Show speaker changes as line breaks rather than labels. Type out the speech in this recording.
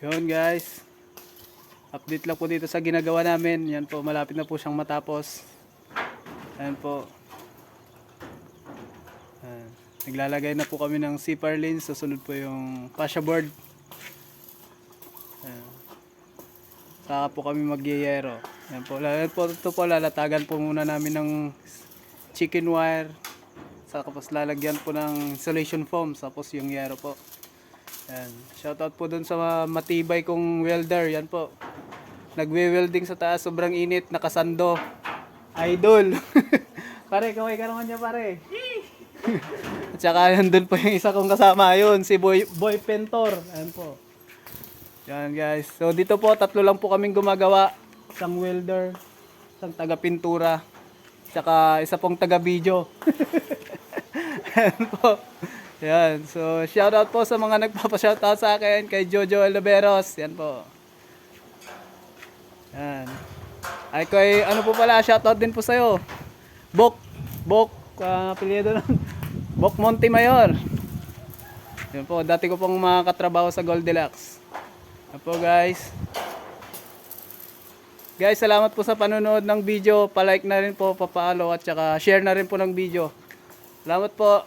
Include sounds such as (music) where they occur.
Yun guys. Update lang po dito sa ginagawa namin. Yan po, malapit na po siyang matapos. Ayan po. Ayan. Naglalagay na po kami ng zipper lens. Susunod po yung fascia board. Ayan. Saka po kami magyayero. Ayan po. Ayan po, ito po, lalatagan po muna namin ng chicken wire. Saka tapos lalagyan po ng insulation foam. Tapos yung yero po. Ayan. Shoutout po dun sa matibay kong welder. Yan po. Nagwe-welding sa taas. Sobrang init. Nakasando. Idol. (laughs) pare, kaway ka naman niya pare. (laughs) At saka nandun po yung isa kong kasama yun. Si Boy, Boy Pentor. Ayan po. Yan guys. So dito po, tatlo lang po kaming gumagawa. Isang welder. Isang taga-pintura. Tsaka isa pong taga-video. (laughs) Ayan po. Yan. So, shoutout po sa mga nagpapa-shoutout sa akin kay Jojo Oliveros. Yan po. Yan. Ay, kay, ano po pala, shoutout din po sa'yo. Bok. Bok. Uh, apelyido ng (laughs) Bok Montemayor. Yan po. Dati ko pong makakatrabaho sa Goldilocks. Yan po, guys. Guys, salamat po sa panonood ng video. Pa-like na rin po, pa-follow at saka share na rin po ng video. Salamat po.